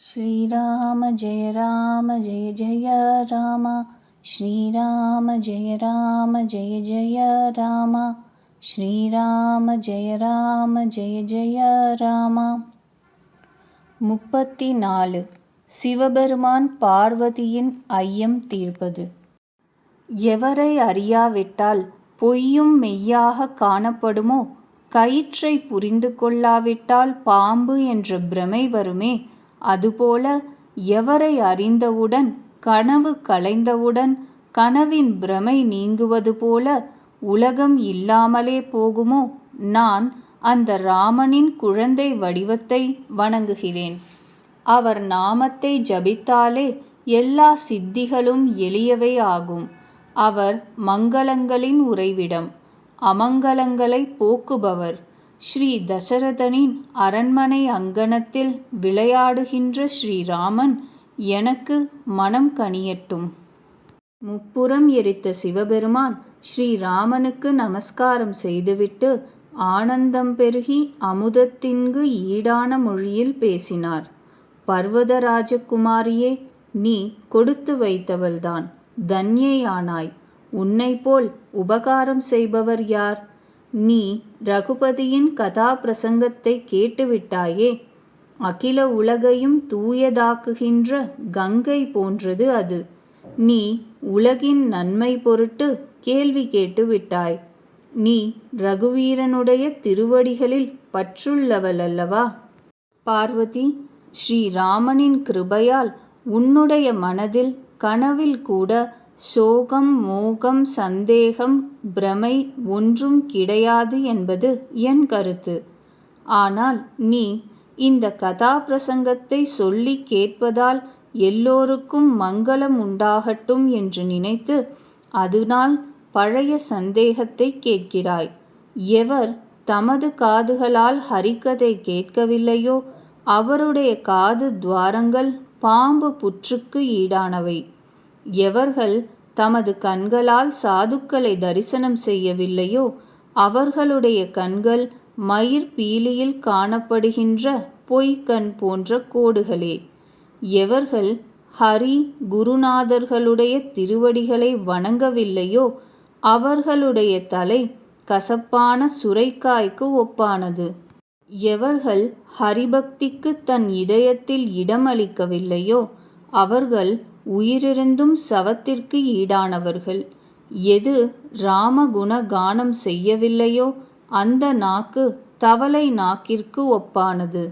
श्रीराम जय राम जय जय राम श्रीराम जय राम जय जय राम श्रीराम जय राम जय जय ராம முப்பத்தி நாலு சிவபெருமான் பார்வதியின் ஐயம் தீர்ப்பது எவரை அறியாவிட்டால் பொய்யும் மெய்யாக காணப்படுமோ கயிற்றை புரிந்து கொள்ளாவிட்டால் பாம்பு என்ற பிரமை வருமே அதுபோல எவரை அறிந்தவுடன் கனவு கலைந்தவுடன் கனவின் பிரமை நீங்குவது போல உலகம் இல்லாமலே போகுமோ? நான் அந்த ராமனின் குழந்தை வடிவத்தை வணங்குகிறேன். அவர் நாமத்தை ஜபித்தாலே எல்லா சித்திகளும் எளியவை ஆகும். அவர் மங்களங்களின் உறைவிடம் அமங்கலங்களை போக்குபவர். ஸ்ரீ தசரதனின் அரண்மனை அங்கணத்தில் விளையாடுகின்ற ஸ்ரீராமன் எனக்கு மனம் கனியட்டும். முப்புறம் எரித்த சிவபெருமான் ஸ்ரீராமனுக்கு நமஸ்காரம் செய்துவிட்டு ஆனந்தம் பெருகி அமுதத்தின்கு ஈடான மொழியில் பேசினார். பர்வத ராஜகுமாரியே நீ கொடுத்து வைத்தவள்தான். தன்யேயானாய். உன்னை போல் உபகாரம் செய்பவர் யார்? நீ ரகுபதியின் கதாபிரசங்கத்தை கேட்டுவிட்டாயே. அகில உலகையும் தூயதாக்குகின்ற கங்கை போன்றது அது. நீ உலகின் நன்மை பொருட்டு கேள்வி கேட்டு விட்டாய். நீ ரகுவீரனுடைய திருவடிகளில் பற்றுள்ளவள் அல்லவா பார்வதி ஸ்ரீராமனின் கிருபையால் உன்னுடைய மனதில் கனவில் கூட சோகம் மோகம் சந்தேகம் பிரமை ஒன்றும் கிடையாது என்பது என் கருத்து. ஆனால் நீ இந்த கதாபிரசங்கத்தை சொல்லி கேட்பதால் எல்லோருக்கும் மங்களம் உண்டாகட்டும் என்று நினைத்து அதனால் பழைய சந்தேகத்தை கேட்கிறாய். எவர் தமது காதுகளால் ஹரிக்கதை கேட்கவில்லையோ? அவருடைய காது துவாரங்கள் பாம்பு புற்றுக்கு ஈடானவை. எவர்கள் தமது கண்களால் சாதுக்களை தரிசனம் செய்யவில்லையோ அவர்களுடைய கண்கள் மயிர் பீலியில் காணப்படுகின்ற பொய்க்கண் போன்ற கோடுகளே. எவர்கள் ஹரி குருநாதர்களுடைய திருவடிகளை வணங்கவில்லையோ அவர்களுடைய தலை கசப்பான சுரைக்காய்க்கு ஒப்பானது. எவர்கள் ஹரிபக்திக்கு தன் இதயத்தில் இடமளிக்கவில்லையோ அவர்கள் உயிரிருந்தும் சவத்திற்கு ஈடானவர்கள். எது ராமகுண கானம் செய்யவில்லையோ அந்த நாக்கு தவளை நாக்கிற்கு ஒப்பானது.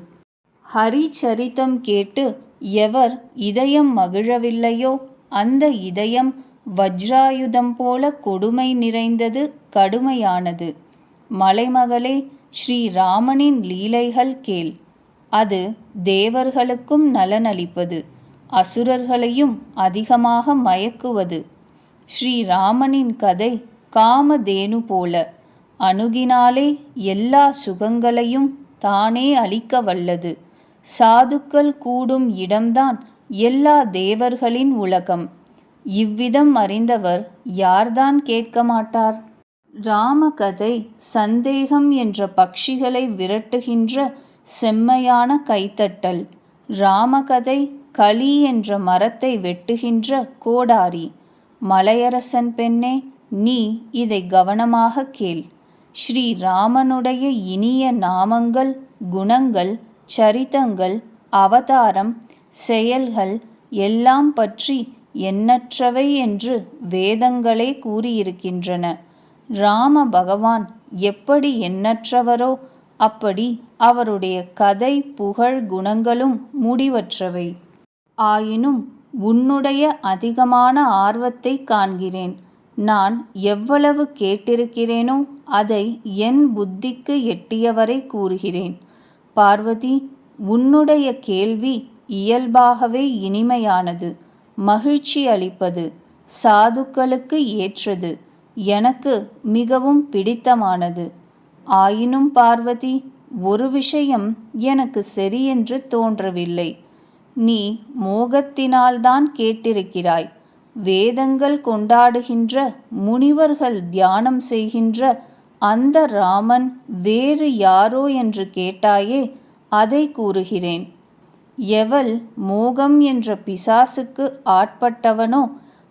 ஹரிச்சரித்தம் கேட்டு எவர் இதயம் மகிழவில்லையோ அந்த இதயம் வஜ்ராயுதம் போல கொடுமை நிறைந்தது கடுமையானது. மலைமகளே ஸ்ரீராமனின் லீலைகள் கேள். அது தேவர்களுக்கும் நலனளிப்பது. அசுரர்களையும் அதிகமாக மயக்குவது. ஸ்ரீராமனின் கதை காமதேனு போல. அணுகினாலே எல்லா சுகங்களையும் தானே அளிக்க வல்லது. சாதுக்கள் கூடும் இடம்தான் எல்லா தேவர்களின் உலகம். இவ்விதம் அறிந்தவர் யார்தான் கேட்க மாட்டார்? ராமகதை சந்தேகம் என்ற பட்சிகளை விரட்டுகின்ற செம்மையான கைத்தட்டல். ராமகதை களி என்ற மரத்தை வெட்டுகின்ற கோடாரி மலையரசன் பெண்ணே நீ இதை கவனமாக கேள். ஸ்ரீ ராமனுடைய இனிய நாமங்கள் குணங்கள் சரித்தங்கள் அவதாரம் செயல்கள் எல்லாம் பற்றி எண்ணற்றவை என்று வேதங்களே கூறியிருக்கின்றன. ராம பகவான் எப்படி எண்ணற்றவரோ அப்படி அவருடைய கதை புகழ் குணங்களும் முடிவற்றவை. ஆயினும் உன்னுடைய அதிகமான ஆர்வத்தை காண்கிறேன். நான் எவ்வளவு கேட்டிருக்கிறேனோ அதை என் புத்திக்கு எட்டியவரை கூறுகிறேன். பார்வதி உன்னுடைய கேள்வி இயல்பாகவே இனிமையானது மகிழ்ச்சி அளிப்பது சாதுக்களுக்கு ஏற்றது எனக்கு மிகவும் பிடித்தமானது. ஆயினும் பார்வதி ஒரு விஷயம் எனக்கு சரியென்று தோன்றவில்லை. நீ மோகத்தினால்தான் கேட்டிருக்கிறாய். வேதங்கள் கொண்டாடுகின்ற முனிவர்கள் தியானம் செய்கின்ற அந்த ராமன் வேறு யாரோ என்று கேட்டாயே அதை கூறுகிறேன். எவள் மோகம் என்ற பிசாசுக்கு ஆட்பட்டவனோ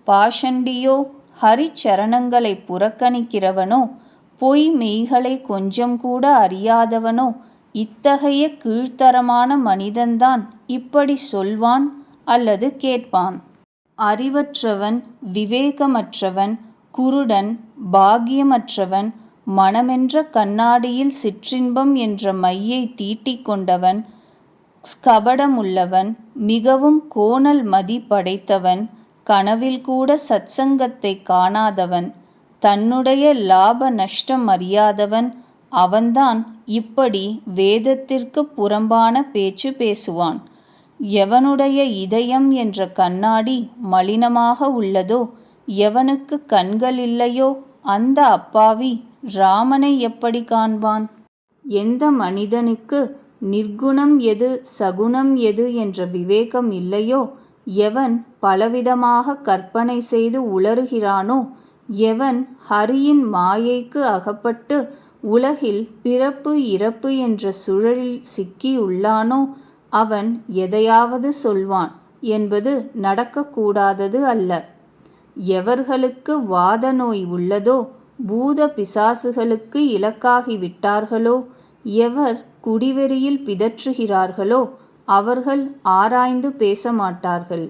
பாஷண்டியோ ஹரிச்சரணங்களை புறக்கணிக்கிறவனோ பொய் மெய்களை கொஞ்சம் கூட அறியாதவனோ இத்தகைய கீழ்த்தரமான மனிதன்தான் இப்படி சொல்வான் அல்லது கேட்பான். அறிவற்றவன் விவேகமற்றவன் குருடன் பாக்கியமற்றவன் மனமென்ற கண்ணாடியில் சிற்றின்பம் என்ற மையை தீட்டிக் கொண்டவன் ஸ்கபடமுள்ளவன் மிகவும் கோணல் மதி படைத்தவன் கனவில் கூட சத்சங்கத்தை காணாதவன் தன்னுடைய லாப நஷ்டம் அறியாதவன் அவன்தான் இப்படி வேதத்திற்கு புறம்பான பேச்சு பேசுவான். எவனுடைய இதயம் என்ற கண்ணாடி மலினமாக உள்ளதோ எவனுக்கு கண்கள் இல்லையோ அந்த அப்பாவி ராமனை எப்படி காண்பான்? எந்த மனிதனுக்கு நிர்குணம் எது சகுணம் எது என்ற விவேகம் இல்லையோ எவன் பலவிதமாக கற்பனை செய்து உளறுகிறானோ எவன் ஹரியின் மாயைக்கு அகப்பட்டு உலகில் பிறப்பு இறப்பு என்ற சுழலில் சிக்கி உள்ளானோ அவன் எதையாவது சொல்வான் என்பது நடக்கக்கூடாதது அல்ல. எவர்களுக்கு வாத நோய் உள்ளதோ பூத பிசாசுகளுக்கு இலக்காகி விட்டார்களோ எவர் குடிவெறியில் பிதற்றுகிறார்களோ அவர்கள் ஆராய்ந்து பேச மாட்டார்கள்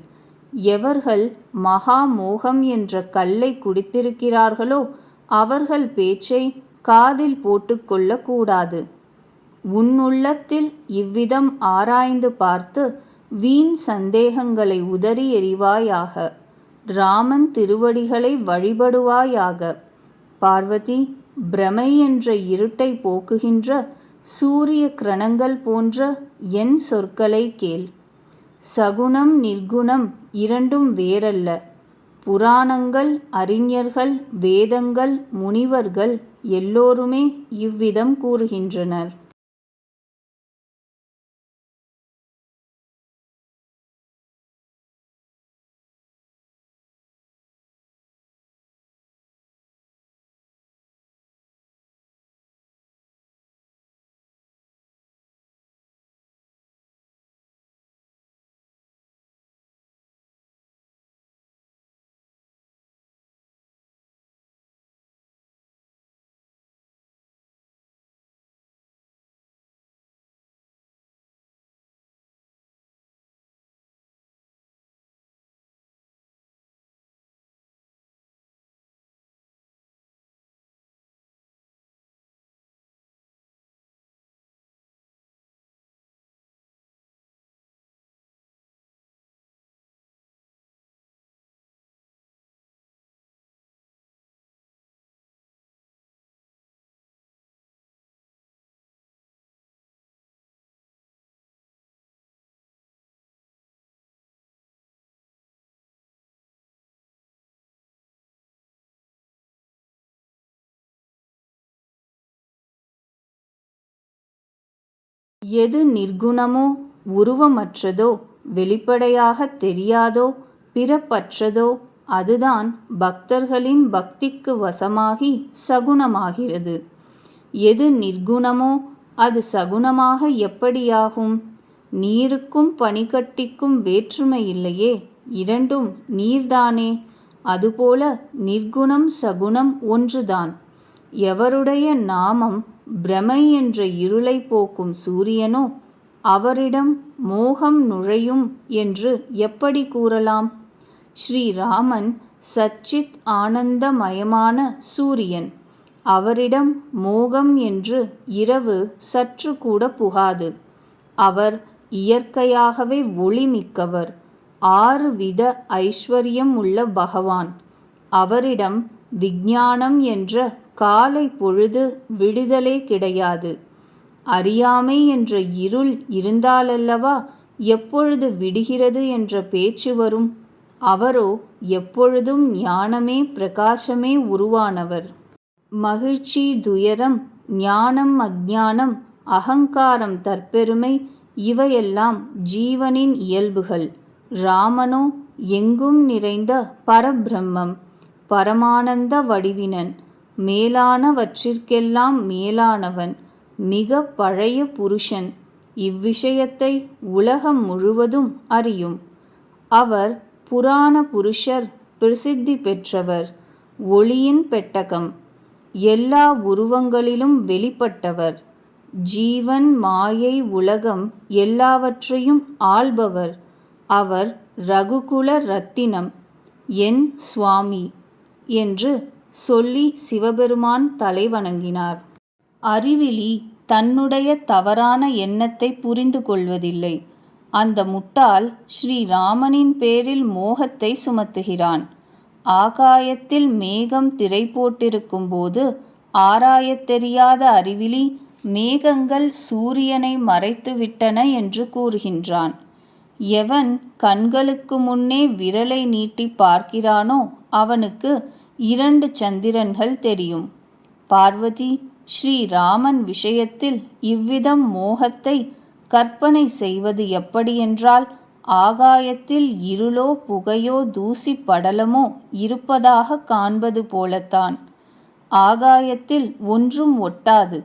எவர்கள் மகா மோகம் என்ற கல்லை குடித்திருக்கிறார்களோ அவர்கள் பேச்சை காதில் போட்டுக்கொள்ளக்கூடாது உன் உன்னுள்ளத்தில் இவ்விதம் ஆராய்ந்து பார்த்து வீண் சந்தேகங்களை உதறி எறிவாயாக. ராமன் திருவடிகளை வழிபடுவாயாக. பார்வதி பிரமை என்ற இருட்டை போக்குகின்ற சூரிய கிரணங்கள் போன்ற என் சொற்களை கேள். சகுணம் நிர்குணம் இரண்டும் வேறல்ல. புராணங்கள் அறிஞர்கள் வேதங்கள் முனிவர்கள் எல்லோருமே இவ்விதம் கூறுகின்றனர். எது நிர்குணமோ உருவமற்றதோ வெளிப்படையாகத் தெரியாதோ பிறப்பற்றதோ அதுதான் பக்தர்களின் பக்திக்கு வசமாகி சகுணமாகிறது. எது நிர்குணமோ அது சகுணமாக எப்படியாகும்? நீருக்கும் பனிக்கட்டிக்கும் வேற்றுமை இல்லையே இரண்டும் நீர்தானே அதுபோல நிர்குணம் சகுணம் ஒன்றுதான். எவருடைய நாமம் பிரமை என்ற இருளை போக்கும் சூரியனோ அவரிடம் மோகம் நுழையும் என்று எப்படி கூறலாம்? ஸ்ரீராமன் சச்சித் ஆனந்தமயமான சூரியன். அவரிடம் மோகம் என்று இரவு சற்று கூட புகாது. அவர் இயற்கையாகவே ஒளிமிக்கவர். ஆறு வித ஐஸ்வர்யம் உள்ள பகவான். அவரிடம் விஞ்ஞானம் என்ற காலை பொழுது விடுதலே கிடையாது. அறியாமை என்ற இருள் இருந்தாலல்லவா எப்பொழுது விடுகிறது என்ற பேச்சு வரும்? அவரோ எப்பொழுதும் ஞானமே பிரகாசமே உருவானவர். மகிழ்ச்சி துயரம் ஞானம் அஜானம் அகங்காரம் தற்பெருமை இவையெல்லாம் ஜீவனின் இயல்புகள். ராமனோ எங்கும் நிறைந்த பரபிரம்மம் பரமானந்த வடிவினன். மேலானவற்றிற்கெல்லாம் மேலானவன் மிக பழைய புருஷன் இவ்விஷயத்தை உலகம் முழுவதும் அறியும். அவர் புராண புருஷர் பிரசித்தி பெற்றவர் ஒளியின் பெட்டகம் எல்லா உருவங்களிலும் வெளிப்பட்டவர் ஜீவன் மாயை உலகம் எல்லாவற்றையும் ஆள்பவர். அவர் ரகுகுல ரத்தினம் என் சுவாமி என்று சொல்லி சிவபெருமான் தலை வணங்கினார். அறிவிலி தன்னுடைய தவறான எண்ணத்தை புரிந்து கொள்வதில்லை. அந்த முட்டாள் ஸ்ரீராமனின் பேரில் மோகத்தை சுமத்துகிறான். ஆகாயத்தில் மேகம் திரை போட்டிருக்கும் போது ஆராயத் தெரியாத அறிவிலி மேகங்கள் சூரியனை மறைத்து விட்டன என்று கூறுகின்றான். எவன் கண்களுக்கு முன்னே விரலை நீட்டி பார்க்கிறானோ அவனுக்கு இரண்டு சந்திரன்கள் தெரியும். பார்வதி ஸ்ரீராமன் விஷயத்தில் இவ்விதம் மோகத்தை கற்பனை செய்வது எப்படியென்றால் ஆகாயத்தில் இருளோ புகையோ தூசி படலமோ இருப்பதாக காண்பது போலத்தான். ஆகாயத்தில் ஒன்றும் ஒட்டாது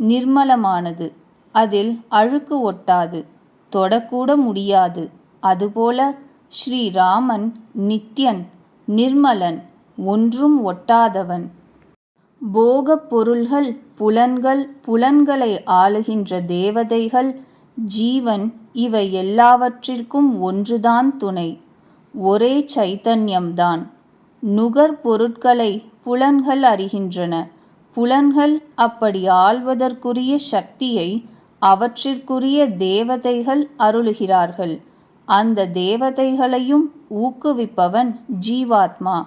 நிர்மலமானது. அதில் அழுக்கு ஒட்டாது தொடக்கூட முடியாது. அதுபோல ஸ்ரீராமன் நித்யன் நிர்மலன். ஒன்றும் ஒட்டாதவன். போகப் பொருள்கள் புலன்கள் புலன்களை ஆளுகின்ற தேவதைகள் ஜீவன் இவை எல்லாவற்றிற்கும் ஒன்றுதான் துணை. ஒரே சைத்தன்யம்தான். நுகர் பொருட்களை புலன்கள் அறிகின்றன. புலன்கள் அப்படி ஆள்வதற்குரிய சக்தியை அவற்றிற்குரிய தேவதைகள் அருளுகிறார்கள். அந்த தேவதைகளையும் ஊக்குவிப்பவன் ஜீவாத்மா.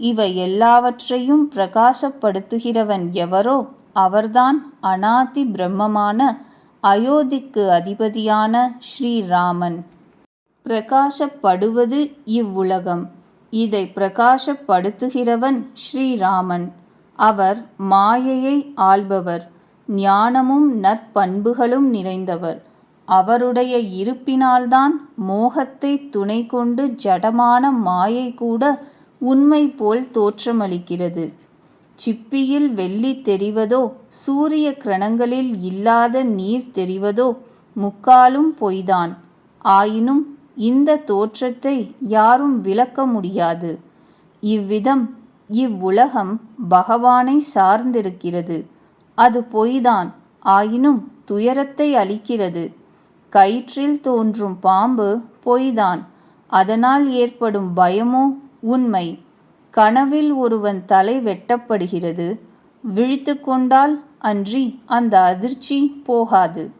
இவை எல்லாவற்றையும் பிரகாசப்படுத்துகிறவன் எவரோ அவர்தான் அனாதி பிரம்மமான அயோத்திக்கு அதிபதியான ஸ்ரீராமன். பிரகாசப்படுவது இவ்வுலகம். இதை பிரகாசப்படுத்துகிறவன் ஸ்ரீராமன். அவர் மாயையை ஆள்பவர். ஞானமும் நற்பண்புகளும் நிறைந்தவர். அவருடைய இருப்பினால்தான் மோகத்தை துணை கொண்டு ஜடமான மாயை கூட உண்மை போல் தோற்றமளிக்கிறது. சிப்பியில் வெள்ளி தெரிவதோ சூரிய கிரணங்களில் இல்லாத நீர் தெரிவதோ முக்காலும் பொய்தான். ஆயினும் இந்த தோற்றத்தை யாரும் விளக்க முடியாது. இவ்விதம் இவ்வுலகம் பகவானை சார்ந்திருக்கிறது. அது பொய்தான் ஆயினும் துயரத்தை அளிக்கிறது. கயிற்றில் தோன்றும் பாம்பு பொய்தான். அதனால் ஏற்படும் பயமோ உண்மை. கனவில் ஒருவன் தலை வெட்டப்படுகிறது. விழித்து கொண்டால் அன்றி அந்த அதிர்ச்சி போகாது.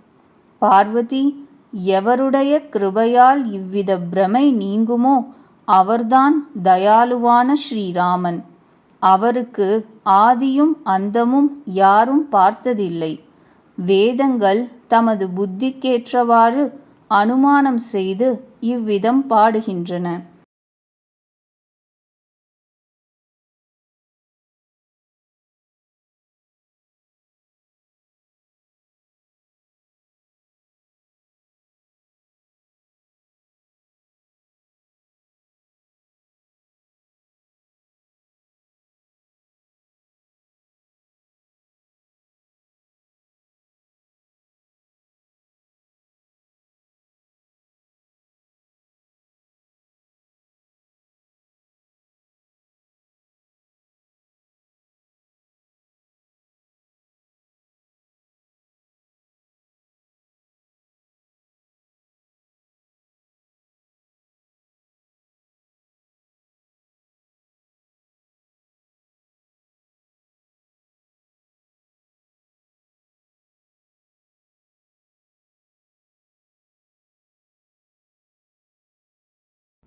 பார்வதி எவருடைய கிருபையால் இவ்வித பிரமை நீங்குமோ அவர்தான் தயாலுவான ஸ்ரீராமன். அவருக்கு ஆதியும் அந்தமும் யாரும் பார்த்ததில்லை. வேதங்கள் தமது புத்திக்கேற்றவாறு அனுமானம் செய்து இவ்விதம் பாடுகின்றன.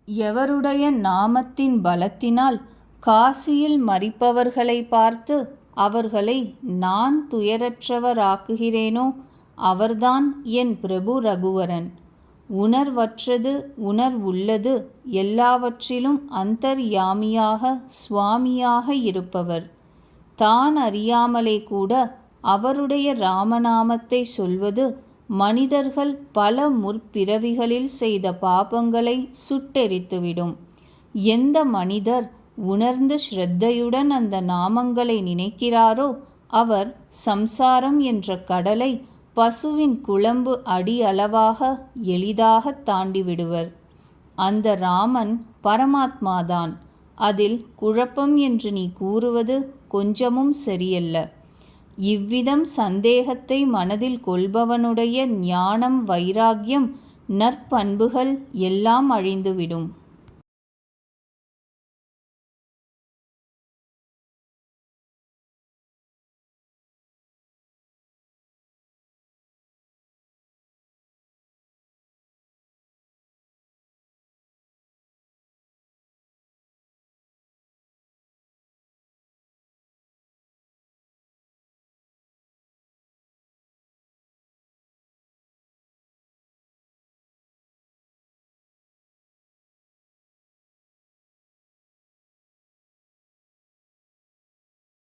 எவருடைய நாமத்தின் பலத்தினால் காசியில் மறிப்பவர்களை பார்த்து அவர்களை நான் துயரற்றவராக்குகிறேனோ அவர்தான் என் பிரபு ரகுவரன். உணர்வற்றது உணர்வுள்ளது எல்லாவற்றிலும் அந்தர்யாமியாக சுவாமியாக இருப்பவர். தான் அறியாமலே கூட அவருடைய ராமநாமத்தை சொல்வது மனிதர்கள் பல முற்பிறவிகளில் செய்த பாபங்களை சுட்டெரித்துவிடும். எந்த மனிதர் உணர்ந்து ஸ்ரத்தையுடன் அந்த நாமங்களை நினைக்கிறாரோ அவர் சம்சாரம் என்ற கடலை பசுவின் குழம்பு அடி அளவாக எளிதாகத் தாண்டி விடுவர் அந்த ராமன் பரமாத்மாதான். அதில் குழப்பம் என்று நீ கூறுவது கொஞ்சமும் சரியல்ல. இவ்விதம் சந்தேகத்தை மனதில் கொள்பவனுடைய ஞானம் வைராக்கியம் நற்பண்புகள் எல்லாம் அழிந்துவிடும்.